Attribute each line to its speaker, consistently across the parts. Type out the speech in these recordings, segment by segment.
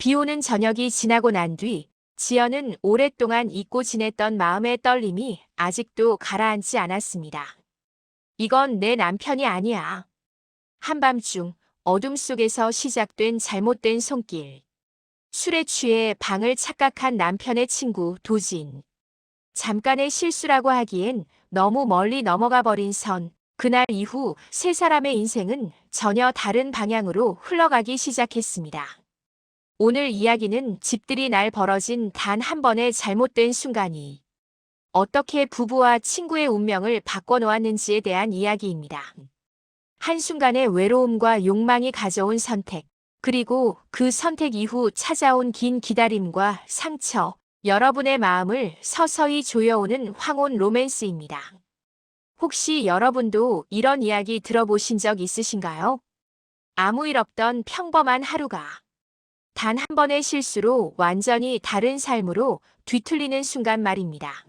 Speaker 1: 비 오는 저녁이 지나고 난 뒤 지연은 오랫동안 잊고 지냈던 마음의 떨림이 아직도 가라앉지 않았습니다. 이건 내 남편이 아니야. 한밤중 어둠 속에서 시작된 잘못된 손길. 술에 취해 방을 착각한 남편의 친구 도진. 잠깐의 실수라고 하기엔 너무 멀리 넘어가 버린 선. 그날 이후 세 사람의 인생은 전혀 다른 방향으로 흘러가기 시작했습니다. 오늘 이야기는 집들이 날 벌어진 단 한 번의 잘못된 순간이 어떻게 부부와 친구의 운명을 바꿔놓았는지에 대한 이야기입니다. 한순간의 외로움과 욕망이 가져온 선택, 그리고 그 선택 이후 찾아온 긴 기다림과 상처, 여러분의 마음을 서서히 조여오는 황혼 로맨스입니다. 혹시 여러분도 이런 이야기 들어보신 적 있으신가요? 아무 일 없던 평범한 하루가 단 한 번의 실수로 완전히 다른 삶으로 뒤틀리는 순간 말입니다.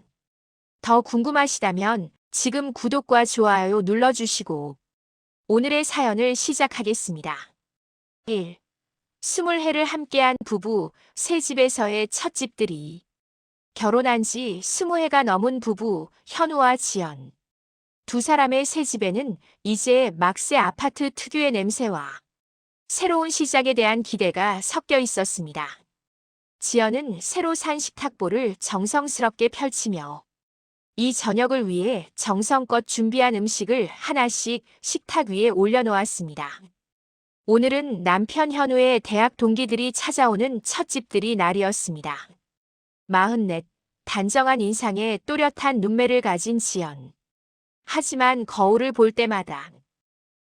Speaker 1: 더 궁금하시다면 지금 구독과 좋아요 눌러주시고 오늘의 사연을 시작하겠습니다. 1. 스물 해를 함께한 부부, 새 집에서의 첫 집들이. 결혼한 지 스무 해가 넘은 부부, 현우와 지연. 두 사람의 새 집에는 이제 막새 아파트 특유의 냄새와 새로운 시작에 대한 기대가 섞여 있었습니다. 지연은 새로 산 식탁보를 정성스럽게 펼치며 이 저녁을 위해 정성껏 준비한 음식을 하나씩 식탁 위에 올려놓았습니다. 오늘은 남편 현우의 대학 동기들이 찾아오는 첫 집들이 날이었습니다. 마흔넷, 단정한 인상에 또렷한 눈매를 가진 지연. 하지만 거울을 볼 때마다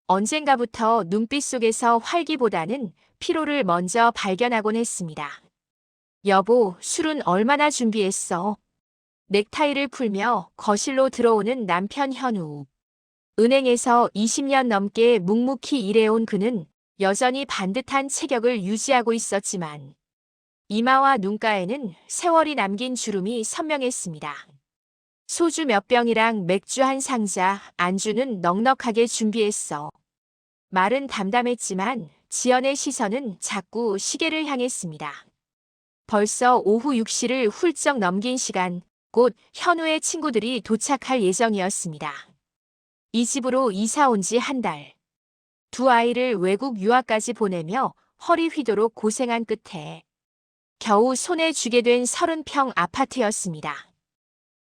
Speaker 1: 언젠가부터 눈빛 속에서 활기보다는 피로를 먼저 발견하곤 했습니다. 여보, 술은 얼마나 준비했어? 넥타이를 풀며 거실로 들어오는 남편 현우. 은행에서 20년 넘게 묵묵히 일해온 그는 여전히 반듯한 체격을 유지하고 있었지만 이마와 눈가에는 세월이 남긴 주름이 선명했습니다. 소주 몇 병이랑 맥주 한 상자, 안주는 넉넉하게 준비했어. 말은 담담했지만 지연의 시선은 자꾸 시계를 향했습니다. 벌써 오후 6시를 훌쩍 넘긴 시간, 곧 현우의 친구들이 도착할 예정이었습니다. 이 집으로 이사 온 지 한 달. 두 아이를 외국 유학까지 보내며 허리 휘도록 고생한 끝에 겨우 손에 쥐게 된 30평 아파트였습니다.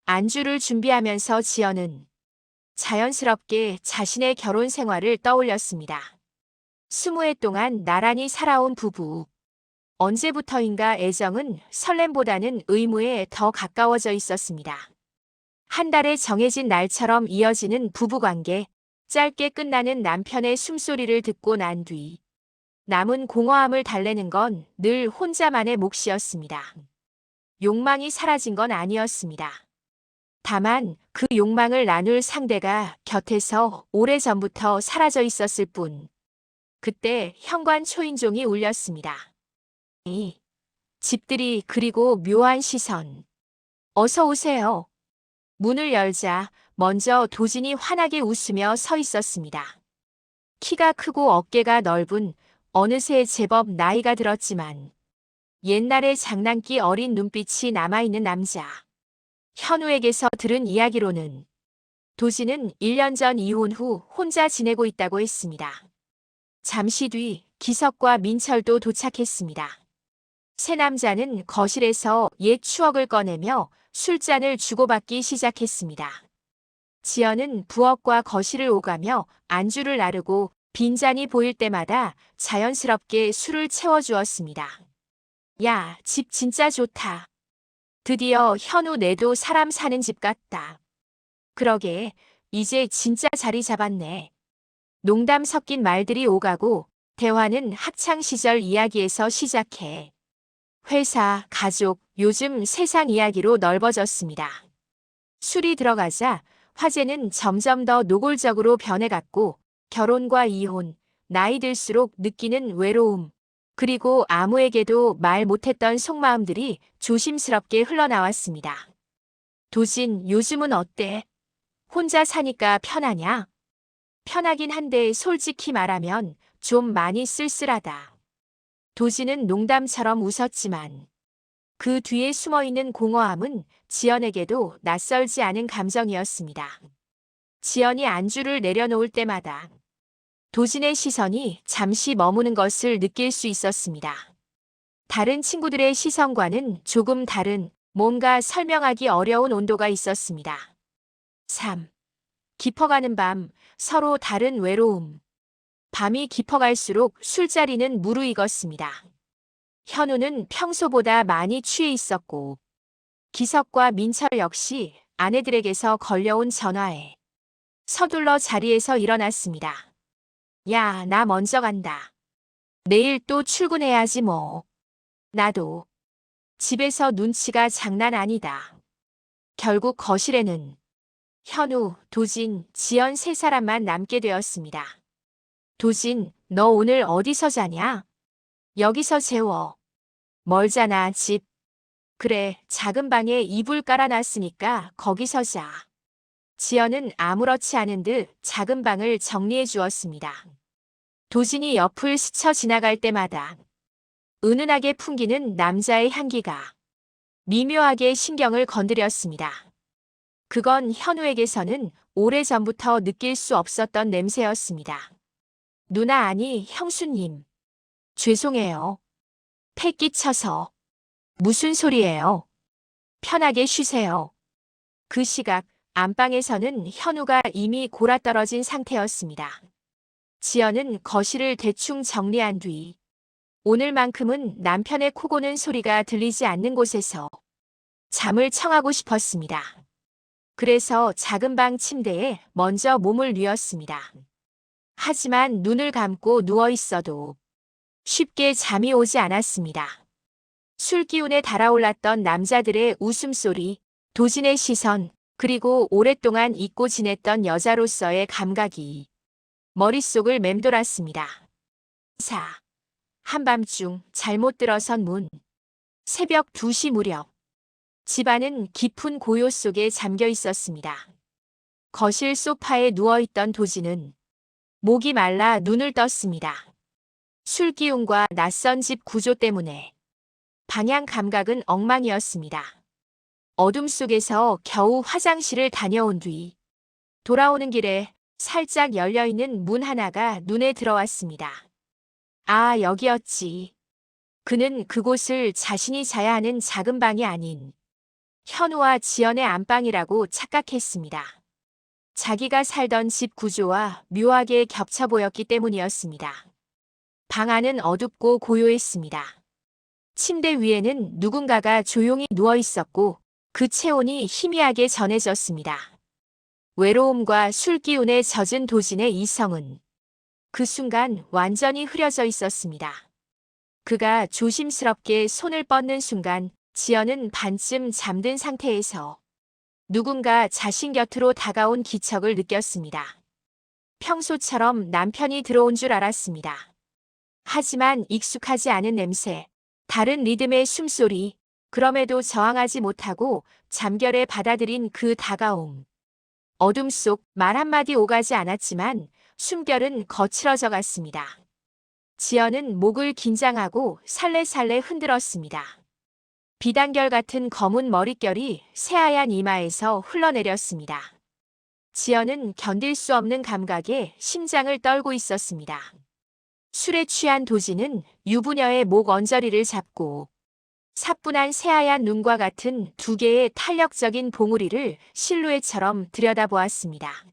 Speaker 1: 안주를 준비하면서 지연은 자연스럽게 자신의 결혼 생활을 떠올렸습니다. 스무 해 동안 나란히 살아온 부부. 언제부터인가 애정은 설렘보다는 의무에 더 가까워져 있었습니다. 한 달에 정해진 날처럼 이어지는 부부관계, 짧게 끝나는 남편의 숨소리를 듣고 난 뒤 남은 공허함을 달래는 건 늘 혼자만의 몫이었습니다. 욕망이 사라진 건 아니었습니다. 다만 그 욕망을 나눌 상대가 곁에서 오래전부터 사라져 있었을 뿐. 그때 현관 초인종이 울렸습니다. 이 집들이 그리고 묘한 시선. 어서 오세요. 문을 열자 먼저 도진이 환하게 웃으며 서 있었습니다. 키가 크고 어깨가 넓은 어느새 제법 나이가 들었지만 옛날의 장난기 어린 눈빛이 남아있는 남자. 현우에게서 들은 이야기로는 도진은 1년 전 이혼 후 혼자 지내고 있다고 했습니다. 잠시 뒤 기석과 민철도 도착했습니다. 새 남자는 거실에서 옛 추억을 꺼내며 술잔을 주고받기 시작했습니다. 지연은 부엌과 거실을 오가며 안주를 나르고 빈잔이 보일 때마다 자연스럽게 술을 채워주었습니다. 야, 집 진짜 좋다. 드디어 현우 내도 사람 사는 집 같다. 그러게, 이제 진짜 자리 잡았네. 농담 섞인 말들이 오가고 대화는 학창시절 이야기에서 시작해. 회사, 가족, 요즘 세상 이야기로 넓어졌습니다. 술이 들어가자 화제는 점점 더 노골적으로 변해갔고 결혼과 이혼, 나이 들수록 느끼는 외로움, 그리고 아무에게도 말 못했던 속마음들이 조심스럽게 흘러나왔습니다. 도진, 요즘은 어때? 혼자 사니까 편하냐? 편하긴 한데 솔직히 말하면 좀 많이 쓸쓸하다. 도진은 농담처럼 웃었지만 그 뒤에 숨어 있는 공허함은 지연에게도 낯설지 않은 감정이었습니다. 지연이 안주를 내려놓을 때마다 도진의 시선이 잠시 머무는 것을 느낄 수 있었습니다. 다른 친구들의 시선과는 조금 다른 뭔가 설명하기 어려운 온도가 있었습니다. 3. 깊어가는 밤, 서로 다른 외로움. 밤이 깊어갈수록 술자리는 무르익었습니다. 현우는 평소보다 많이 취해 있었고, 기석과 민철 역시 아내들에게서 걸려온 전화에 서둘러 자리에서 일어났습니다. 야, 나 먼저 간다. 내일 또 출근해야지 뭐. 나도. 집에서 눈치가 장난 아니다. 결국 거실에는 현우, 도진, 지연 세 사람만 남게 되었습니다. 도진, 너 오늘 어디서 자냐? 여기서 재워. 멀잖아, 집. 그래, 작은 방에 이불 깔아놨으니까 거기서 자. 지연은 아무렇지 않은 듯 작은 방을 정리해 주었습니다. 도진이 옆을 스쳐 지나갈 때마다 은은하게 풍기는 남자의 향기가 미묘하게 신경을 건드렸습니다. 그건 현우에게서는 오래전부터 느낄 수 없었던 냄새였습니다. 누나 아니 형수님. 죄송해요. 패 끼쳐서. 무슨 소리예요? 편하게 쉬세요. 그 시각 안방에서는 현우가 이미 골아떨어진 상태였습니다. 지연은 거실을 대충 정리한 뒤 오늘만큼은 남편의 코 고는 소리가 들리지 않는 곳에서 잠을 청하고 싶었습니다. 그래서 작은 방 침대에 먼저 몸을 뉘었습니다. 하지만 눈을 감고 누워 있어도 쉽게 잠이 오지 않았습니다. 술 기운에 달아올랐던 남자들의 웃음소리, 도진의 시선, 그리고 오랫동안 잊고 지냈던 여자로서의 감각이 머릿속을 맴돌았습니다. 4. 한밤중 잘못 들어선 문. 새벽 2시 무렵. 집안은 깊은 고요 속에 잠겨 있었습니다. 거실 소파에 누워있던 도진은 목이 말라 눈을 떴습니다. 술 기운과 낯선 집 구조 때문에 방향 감각은 엉망이었습니다. 어둠 속에서 겨우 화장실을 다녀온 뒤 돌아오는 길에 살짝 열려있는 문 하나가 눈에 들어왔습니다. 아, 여기였지. 그는 그곳을 자신이 자야 하는 작은 방이 아닌 현우와 지연의 안방이라고 착각했습니다. 자기가 살던 집 구조와 묘하게 겹쳐 보였기 때문이었습니다. 방 안은 어둡고 고요했습니다. 침대 위에는 누군가가 조용히 누워 있었고 그 체온이 희미하게 전해졌습니다. 외로움과 술 기운에 젖은 도진의 이성은 그 순간 완전히 흐려져 있었습니다. 그가 조심스럽게 손을 뻗는 순간 지연은 반쯤 잠든 상태에서 누군가 자신 곁으로 다가온 기척을 느꼈습니다. 평소처럼 남편이 들어온 줄 알았습니다. 하지만 익숙하지 않은 냄새, 다른 리듬의 숨소리, 그럼에도 저항하지 못하고 잠결에 받아들인 그 다가옴. 어둠 속 말 한마디 오가지 않았지만 숨결은 거칠어져 갔습니다. 지연은 목을 긴장하고 살래살래 흔들었습니다. 비단결 같은 검은 머릿결이 새하얀 이마에서 흘러내렸습니다. 지연은 견딜 수 없는 감각에 심장을 떨고 있었습니다. 술에 취한 도지는 유부녀의 목 언저리를 잡고 사뿐한 새하얀 눈과 같은 두 개의 탄력적인 봉우리를 실루엣처럼 들여다보았습니다.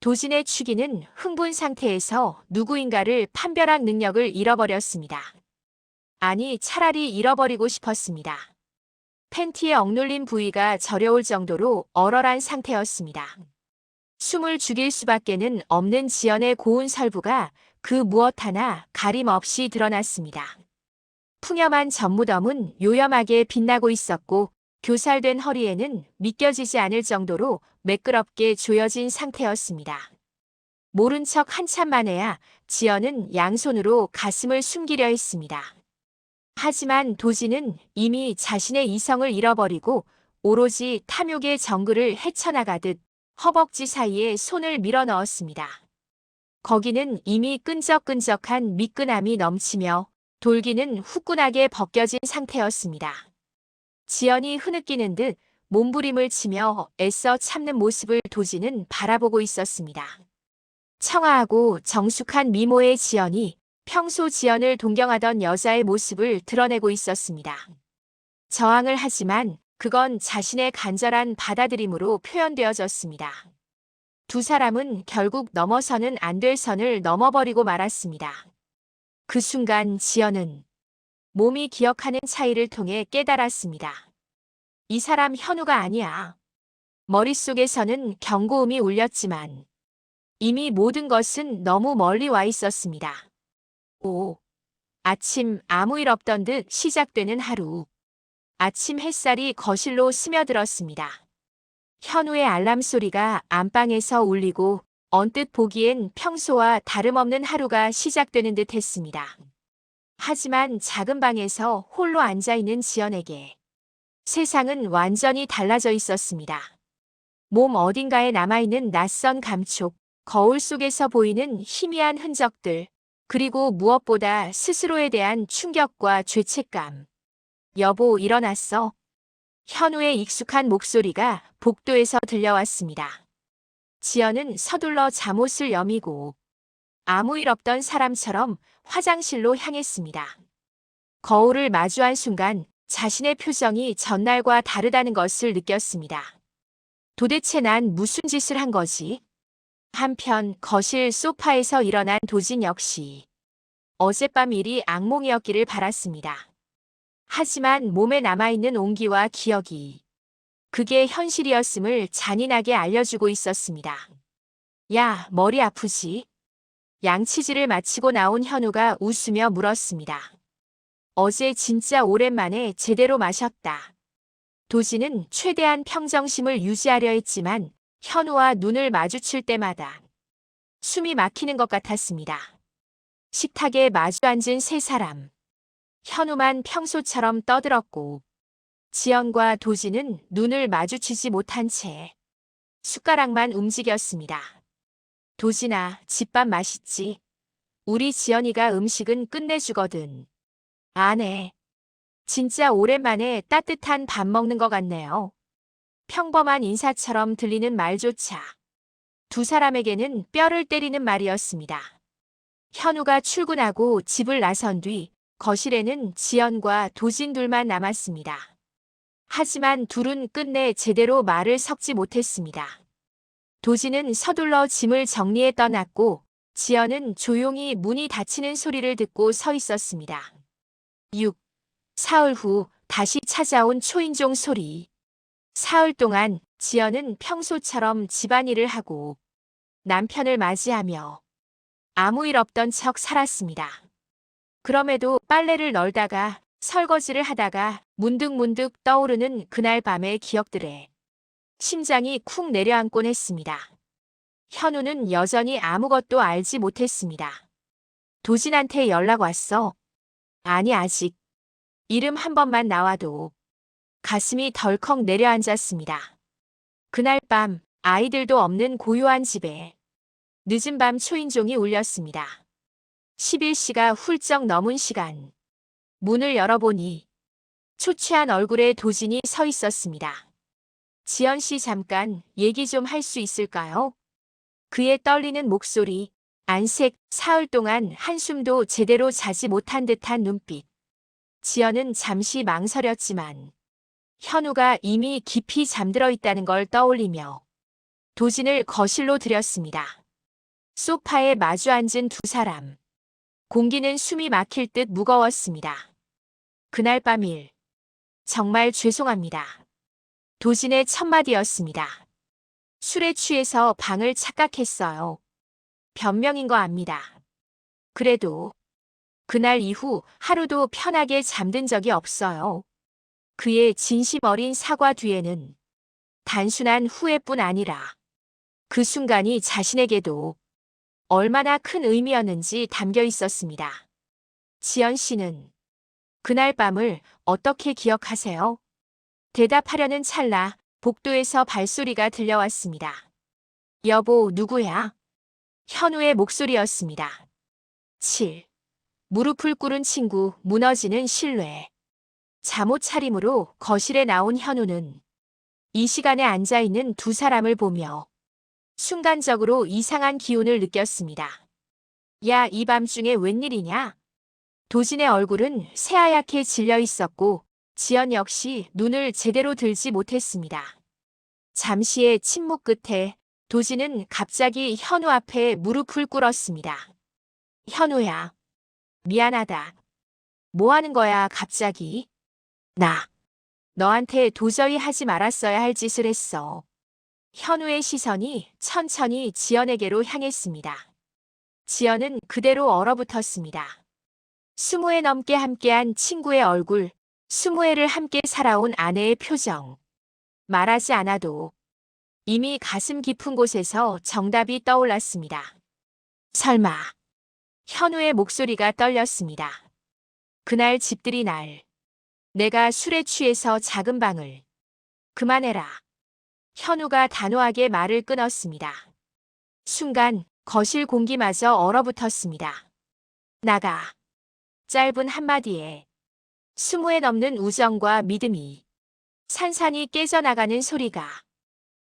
Speaker 1: 도진의 추기는 흥분 상태에서 누구인가를 판별한 능력을 잃어버렸습니다. 아니, 차라리 잃어버리고 싶었습니다. 팬티에 억눌린 부위가 저려올 정도로 얼얼한 상태였습니다. 숨을 죽일 수밖에는 없는 지연의 고운 설부가 그 무엇 하나 가림 없이 드러났습니다. 푸념한 전무덤은 요염하게 빛나고 있었고 교살된 허리에는 믿겨지지 않을 정도로 매끄럽게 조여진 상태였습니다. 모른 척 한참 만에야 지연은 양손으로 가슴을 숨기려 했습니다. 하지만 도지는 이미 자신의 이성을 잃어버리고 오로지 탐욕의 정글을 헤쳐나가듯 허벅지 사이에 손을 밀어 넣었습니다. 거기는 이미 끈적끈적한 미끈함이 넘치며 돌기는 후끈하게 벗겨진 상태였습니다. 지연이 흐느끼는 듯 몸부림을 치며 애써 참는 모습을 도지는 바라보고 있었습니다. 청아하고 정숙한 미모의 지연이 평소 지연을 동경하던 여자의 모습을 드러내고 있었습니다. 저항을 하지만 그건 자신의 간절한 받아들임으로 표현되어졌습니다. 두 사람은 결국 넘어서는 안 될 선을 넘어버리고 말았습니다. 그 순간 지연은 몸이 기억하는 차이를 통해 깨달았습니다. 이 사람 현우가 아니야. 머릿속에서는 경고음이 울렸지만 이미 모든 것은 너무 멀리 와 있었습니다. 오. 아침 아무 일 없던 듯 시작되는 하루. 아침 햇살이 거실로 스며들었습니다. 현우의 알람 소리가 안방에서 울리고 언뜻 보기엔 평소와 다름없는 하루가 시작되는 듯 했습니다. 하지만 작은 방에서 홀로 앉아 있는 지연에게 세상은 완전히 달라져 있었습니다. 몸 어딘가에 남아있는 낯선 감촉, 거울 속에서 보이는 희미한 흔적들, 그리고 무엇보다 스스로에 대한 충격과 죄책감. 여보, 일어났어. 현우의 익숙한 목소리가 복도에서 들려왔습니다. 지연은 서둘러 잠옷을 여미고 아무 일 없던 사람처럼 화장실로 향했습니다. 거울을 마주한 순간 자신의 표정이 전날과 다르다는 것을 느꼈습니다. 도대체 난 무슨 짓을 한 거지? 한편 거실 소파에서 일어난 도진 역시 어젯밤 일이 악몽이었기를 바랐습니다. 하지만 몸에 남아있는 온기와 기억이 그게 현실이었음을 잔인하게 알려주고 있었습니다. 야, 머리 아프지? 양치질을 마치고 나온 현우가 웃으며 물었습니다. 어제 진짜 오랜만에 제대로 마셨다. 도지는 최대한 평정심을 유지하려 했지만 현우와 눈을 마주칠 때마다 숨이 막히는 것 같았습니다. 식탁에 마주 앉은 세 사람. 현우만 평소처럼 떠들었고 지연과 도지는 눈을 마주치지 못한 채 숟가락만 움직였습니다. 도진아, 집밥 맛있지? 우리 지연이가 음식은 끝내주거든. 안 해. 진짜 오랜만에 따뜻한 밥 먹는 것 같네요. 평범한 인사처럼 들리는 말조차 두 사람에게는 뼈를 때리는 말이었습니다. 현우가 출근하고 집을 나선 뒤 거실에는 지연과 도진 둘만 남았습니다. 하지만 둘은 끝내 제대로 말을 섞지 못했습니다. 도진은 서둘러 짐을 정리해 떠났고 지연은 조용히 문이 닫히는 소리를 듣고 서 있었습니다. 6. 사흘 후 다시 찾아온 초인종 소리. 사흘 동안 지연은 평소처럼 집안일을 하고 남편을 맞이하며 아무 일 없던 척 살았습니다. 그럼에도 빨래를 널다가 설거지를 하다가 문득문득 떠오르는 그날 밤의 기억들에 심장이 쿵 내려앉곤 했습니다. 현우는 여전히 아무것도 알지 못했습니다. 도진한테 연락 왔어. 아니, 아직. 이름 한 번만 나와도 가슴이 덜컥 내려앉았습니다. 그날 밤 아이들도 없는 고요한 집에 늦은 밤 초인종이 울렸습니다. 11시가 훌쩍 넘은 시간. 문을 열어보니 초췌한 얼굴에 도진이 서 있었습니다. 지연 씨 잠깐 얘기 좀 할 수 있을까요? 그의 떨리는 목소리, 안색, 사흘 동안 한숨도 제대로 자지 못한 듯한 눈빛. 지연은 잠시 망설였지만 현우가 이미 깊이 잠들어 있다는 걸 떠올리며 도진을 거실로 들였습니다. 소파에 마주 앉은 두 사람. 공기는 숨이 막힐 듯 무거웠습니다. 그날 밤 일. 정말 죄송합니다. 도진의 첫마디였습니다. 술에 취해서 방을 착각했어요. 변명인 거 압니다. 그래도 그날 이후 하루도 편하게 잠든 적이 없어요. 그의 진심 어린 사과 뒤에는 단순한 후회뿐 아니라 그 순간이 자신에게도 얼마나 큰 의미였는지 담겨 있었습니다. 지연 씨는 그날 밤을 어떻게 기억하세요? 대답하려는 찰나 복도에서 발소리가 들려왔습니다. 여보, 누구야? 현우의 목소리였습니다. 7. 무릎을 꿇은 친구, 무너지는 신뢰. 잠옷 차림으로 거실에 나온 현우는 이 시간에 앉아 있는 두 사람을 보며 순간적으로 이상한 기운을 느꼈습니다. 야, 이 밤중에 웬일이냐? 도진의 얼굴은 새하얗게 질려 있었고 지연 역시 눈을 제대로 들지 못했습니다. 잠시의 침묵 끝에 도진은 갑자기 현우 앞에 무릎을 꿇었습니다. 현우야, 미안하다. 뭐 하는 거야, 갑자기? 나. 너한테 도저히 하지 말았어야 할 짓을 했어. 현우의 시선이 천천히 지연에게로 향했습니다. 지연은 그대로 얼어붙었습니다. 스무 해 넘게 함께한 친구의 얼굴, 스무 해를 함께 살아온 아내의 표정. 말하지 않아도 이미 가슴 깊은 곳에서 정답이 떠올랐습니다. 설마. 현우의 목소리가 떨렸습니다. 그날 집들이 날. 내가 술에 취해서 작은 방을. 그만해라. 현우가 단호하게 말을 끊었습니다. 순간 거실 공기마저 얼어붙었습니다. 나가. 짧은 한마디에 스무에 넘는 우정과 믿음이 산산이 깨져나가는 소리가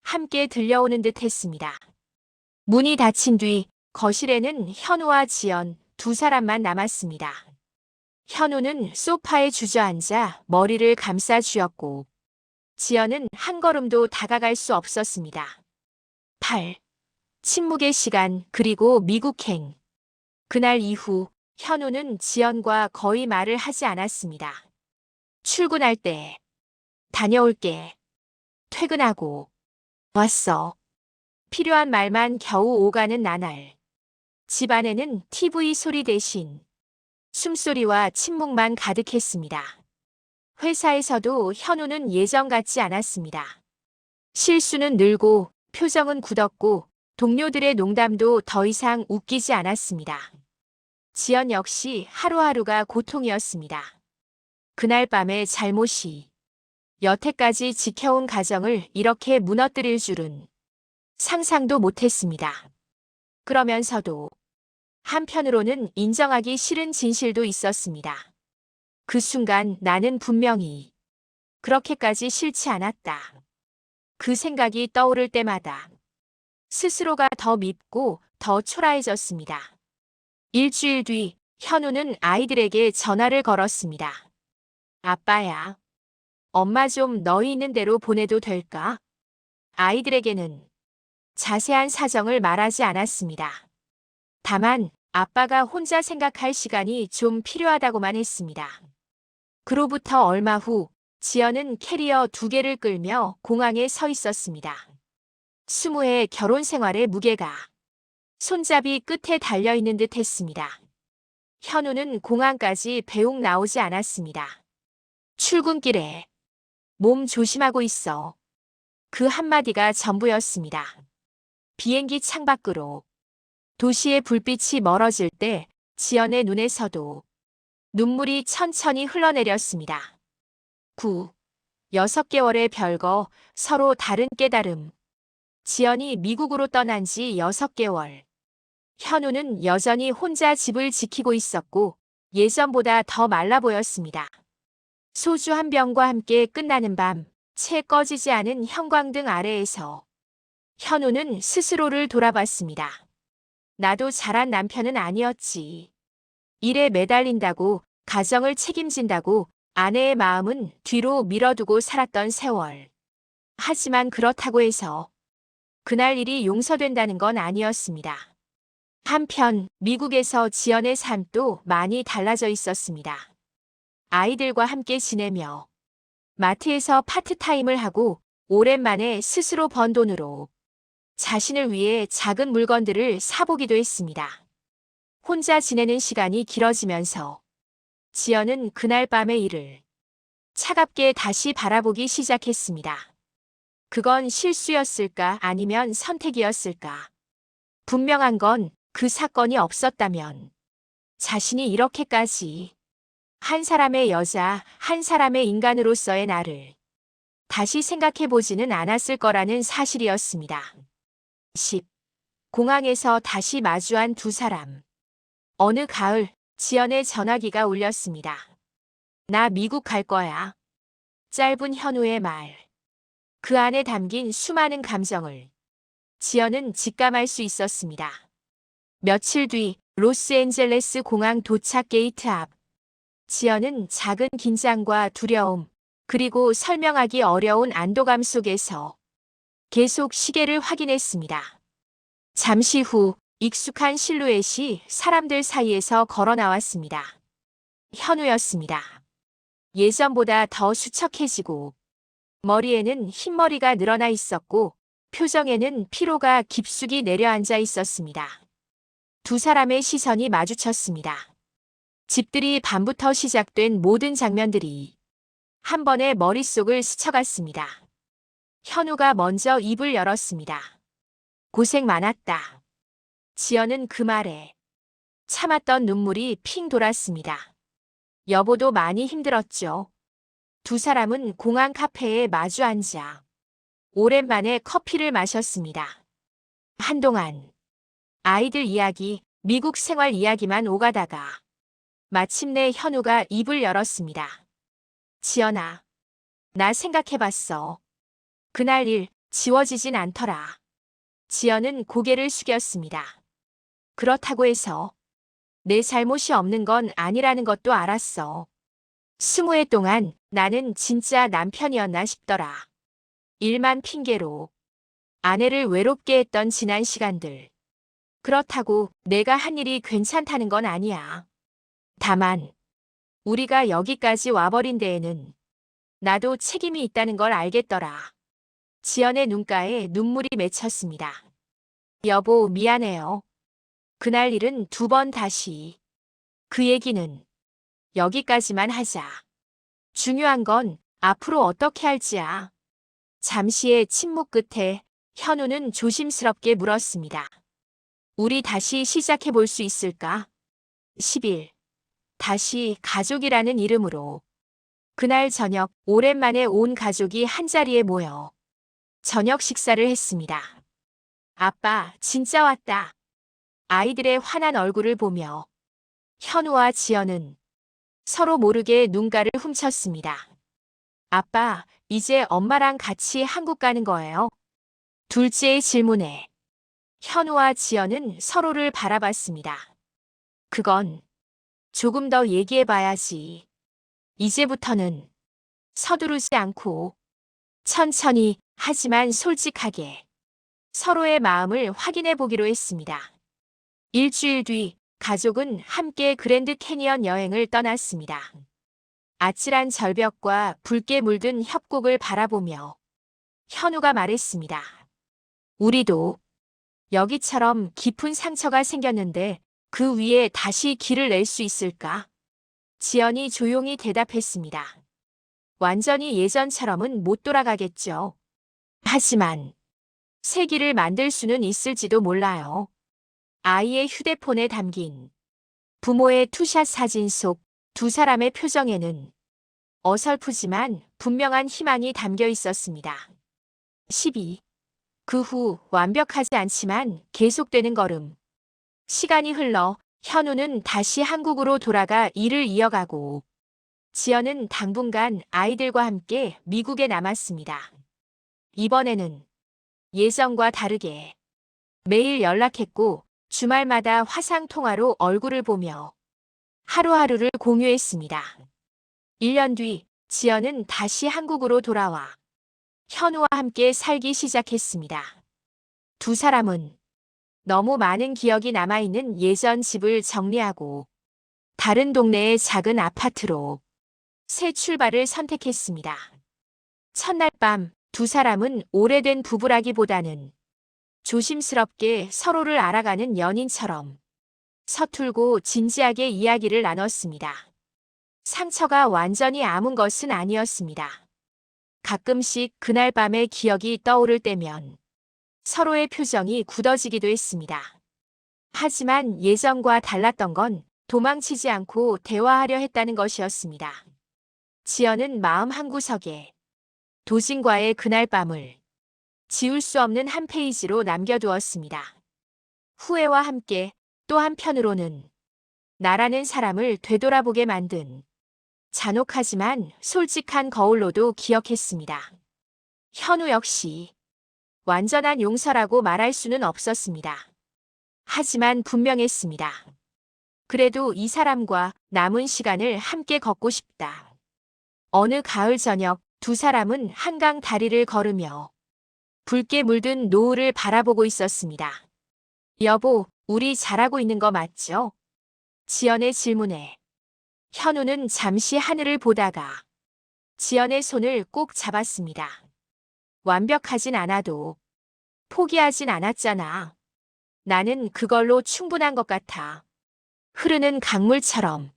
Speaker 1: 함께 들려오는 듯 했습니다. 문이 닫힌 뒤 거실에는 현우와 지연 두 사람만 남았습니다. 현우는 소파에 주저앉아 머리를 감싸 쥐었고 지연은 한 걸음도 다가갈 수 없었습니다. 8. 침묵의 시간 그리고 미국행. 그날 이후 현우는 지연과 거의 말을 하지 않았습니다. 출근할 때 다녀올게. 퇴근하고 왔어. 필요한 말만 겨우 오가는 나날. 집안에는 TV 소리 대신 숨소리와 침묵만 가득했습니다. 회사에서도 현우는 예전 같지 않았습니다. 실수는 늘고 표정은 굳었고 동료들의 농담도 더 이상 웃기지 않았습니다. 지연 역시 하루하루가 고통이었습니다. 그날 밤의 잘못이 여태까지 지켜온 가정을 이렇게 무너뜨릴 줄은 상상도 못했습니다. 그러면서도 한편으로는 인정하기 싫은 진실도 있었습니다. 그 순간 나는 분명히 그렇게까지 싫지 않았다. 그 생각이 떠오를 때마다 스스로가 더 밉고 더 초라해졌습니다. 일주일 뒤 현우는 아이들에게 전화를 걸었습니다. 아빠야. 엄마 좀 너희 있는 대로 보내도 될까? 아이들에게는 자세한 사정을 말하지 않았습니다. 다만 아빠가 혼자 생각할 시간이 좀 필요하다고만 했습니다. 그로부터 얼마 후 지연은 캐리어 두 개를 끌며 공항에 서 있었습니다. 스무의 결혼 생활의 무게가 손잡이 끝에 달려 있는 듯 했습니다. 현우는 공항까지 배웅 나오지 않았습니다. 출근길에 몸 조심하고 있어. 그 한마디가 전부였습니다. 비행기 창밖으로 도시의 불빛이 멀어질 때 지연의 눈에서도 눈물이 천천히 흘러내렸습니다. 9. 여섯 개월의 별거, 서로 다른 깨달음. 지연이 미국으로 떠난 지 여섯 개월. 현우는 여전히 혼자 집을 지키고 있었고 예전보다 더 말라 보였습니다. 소주 한 병과 함께 끝나는 밤, 채 꺼지지 않은 형광등 아래에서 현우는 스스로를 돌아봤습니다. 나도 잘한 남편은 아니었지. 일에 매달린다고, 가정을 책임진다고 아내의 마음은 뒤로 밀어두고 살았던 세월. 하지만 그렇다고 해서 그날 일이 용서된다는 건 아니었습니다. 한편 미국에서 지연의 삶도 많이 달라져 있었습니다. 아이들과 함께 지내며 마트에서 파트타임을 하고 오랜만에 스스로 번 돈으로 자신을 위해 작은 물건들을 사보기도 했습니다. 혼자 지내는 시간이 길어지면서 지연은 그날 밤의 일을 차갑게 다시 바라보기 시작했습니다. 그건 실수였을까 아니면 선택이었을까? 분명한 건 그 사건이 없었다면 자신이 이렇게까지 한 사람의 여자, 한 사람의 인간으로서의 나를 다시 생각해보지는 않았을 거라는 사실이었습니다. 10. 공항에서 다시 마주한 두 사람. 어느 가을, 지연의 전화기가 울렸습니다. 나 미국 갈 거야. 짧은 현우의 말. 그 안에 담긴 수많은 감정을 지연은 직감할 수 있었습니다. 며칠 뒤 로스앤젤레스 공항 도착 게이트 앞. 지연은 작은 긴장과 두려움, 그리고 설명하기 어려운 안도감 속에서 계속 시계를 확인했습니다. 잠시 후 익숙한 실루엣이 사람들 사이에서 걸어 나왔습니다. 현우였습니다. 예전보다 더 수척해지고 머리에는 흰머리가 늘어나 있었고 표정에는 피로가 깊숙이 내려앉아 있었습니다. 두 사람의 시선이 마주쳤습니다. 집들이 밤부터 시작된 모든 장면들이 한 번에 머릿속을 스쳐갔습니다. 현우가 먼저 입을 열었습니다. 고생 많았다. 지연은 그 말에 참았던 눈물이 핑 돌았습니다. 여보도 많이 힘들었죠. 두 사람은 공항 카페에 마주 앉아 오랜만에 커피를 마셨습니다. 한동안 아이들 이야기, 미국 생활 이야기만 오가다가 마침내 현우가 입을 열었습니다. 지연아, 나 생각해봤어. 그날 일 지워지진 않더라. 지연은 고개를 숙였습니다. 그렇다고 해서 내 잘못이 없는 건 아니라는 것도 알았어. 스무 해 동안 나는 진짜 남편이었나 싶더라. 일만 핑계로 아내를 외롭게 했던 지난 시간들. 그렇다고 내가 한 일이 괜찮다는 건 아니야. 다만 우리가 여기까지 와버린 데에는 나도 책임이 있다는 걸 알겠더라. 지연의 눈가에 눈물이 맺혔습니다. 여보, 미안해요. 그날 일은 두 번 다시. 그 얘기는 여기까지만 하자. 중요한 건 앞으로 어떻게 할지야. 잠시의 침묵 끝에 현우는 조심스럽게 물었습니다. 우리 다시 시작해 볼 수 있을까? 10일. 다시 가족이라는 이름으로. 그날 저녁 오랜만에 온 가족이 한자리에 모여 저녁 식사를 했습니다. 아빠, 진짜 왔다. 아이들의 환한 얼굴을 보며 현우와 지연은 서로 모르게 눈가를 훔쳤습니다. 아빠, 이제 엄마랑 같이 한국 가는 거예요? 둘째의 질문에 현우와 지연은 서로를 바라봤습니다. 그건 조금 더 얘기해 봐야지. 이제부터는 서두르지 않고 천천히 하지만 솔직하게 서로의 마음을 확인해 보기로 했습니다. 일주일 뒤 가족은 함께 그랜드 캐니언 여행을 떠났습니다. 아찔한 절벽과 붉게 물든 협곡을 바라보며 현우가 말했습니다. 우리도 여기처럼 깊은 상처가 생겼는데 그 위에 다시 길을 낼수 있을까? 지연이 조용히 대답했습니다. 완전히 예전처럼은 못 돌아가겠죠. 하지만 새 길을 만들 수는 있을지도 몰라요. 아이의 휴대폰에 담긴 부모의 투샷 사진 속 두 사람의 표정에는 어설프지만 분명한 희망이 담겨 있었습니다. 12. 그 후 완벽하지 않지만 계속되는 걸음. 시간이 흘러 현우는 다시 한국으로 돌아가 일을 이어가고 지연은 당분간 아이들과 함께 미국에 남았습니다. 이번에는 예전과 다르게 매일 연락했고 주말마다 화상 통화로 얼굴을 보며 하루하루를 공유했습니다. 1년 뒤 지연은 다시 한국으로 돌아와 현우와 함께 살기 시작했습니다. 두 사람은 너무 많은 기억이 남아있는 예전 집을 정리하고 다른 동네의 작은 아파트로 새 출발을 선택했습니다. 첫날 밤 두 사람은 오래된 부부라기보다는 조심스럽게 서로를 알아가는 연인처럼 서툴고 진지하게 이야기를 나눴습니다. 상처가 완전히 아문 것은 아니었습니다. 가끔씩 그날 밤의 기억이 떠오를 때면 서로의 표정이 굳어지기도 했습니다. 하지만 예전과 달랐던 건 도망치지 않고 대화하려 했다는 것이었습니다. 지연은 마음 한구석에 도진과의 그날 밤을 지울 수 없는 한 페이지로 남겨두었습니다. 후회와 함께 또 한편으로는 나라는 사람을 되돌아보게 만든 잔혹하지만 솔직한 거울로도 기억했습니다. 현우 역시 완전한 용서라고 말할 수는 없었습니다. 하지만 분명했습니다. 그래도 이 사람과 남은 시간을 함께 걷고 싶다. 어느 가을 저녁 두 사람은 한강 다리를 걸으며 붉게 물든 노을을 바라보고 있었습니다. 여보, 우리 잘하고 있는 거 맞죠? 지연의 질문에 현우는 잠시 하늘을 보다가 지연의 손을 꼭 잡았습니다. 완벽하진 않아도 포기하진 않았잖아. 나는 그걸로 충분한 것 같아. 흐르는 강물처럼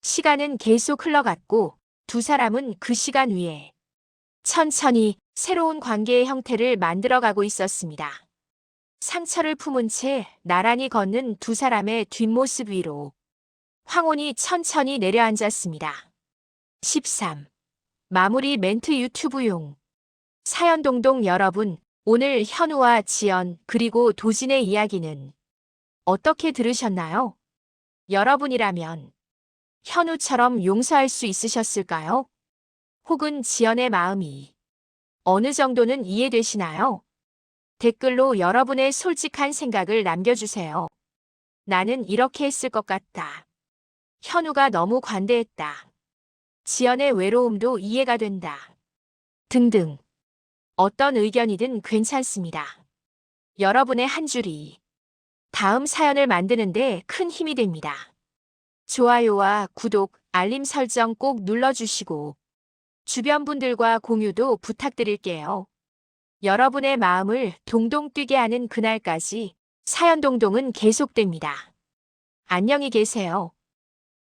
Speaker 1: 시간은 계속 흘러갔고 두 사람은 그 시간 위에 천천히 새로운 관계의 형태를 만들어가고 있었습니다. 상처를 품은 채 나란히 걷는 두 사람의 뒷모습 위로 황혼이 천천히 내려앉았습니다. 13. 마무리 멘트 유튜브용 사연동동 여러분, 오늘 현우와 지연 그리고 도진의 이야기는 어떻게 들으셨나요? 여러분이라면 현우처럼 용서할 수 있으셨을까요? 혹은 지연의 마음이 어느 정도는 이해되시나요? 댓글로 여러분의 솔직한 생각을 남겨주세요. 나는 이렇게 했을 것 같다. 현우가 너무 관대했다. 지연의 외로움도 이해가 된다. 등등. 어떤 의견이든 괜찮습니다. 여러분의 한 줄이 다음 사연을 만드는데 큰 힘이 됩니다. 좋아요와 구독, 알림 설정 꼭 눌러주시고 주변 분들과 공유도 부탁드릴게요. 여러분의 마음을 동동 뛰게 하는 그날까지 사연동동은 계속됩니다. 안녕히 계세요.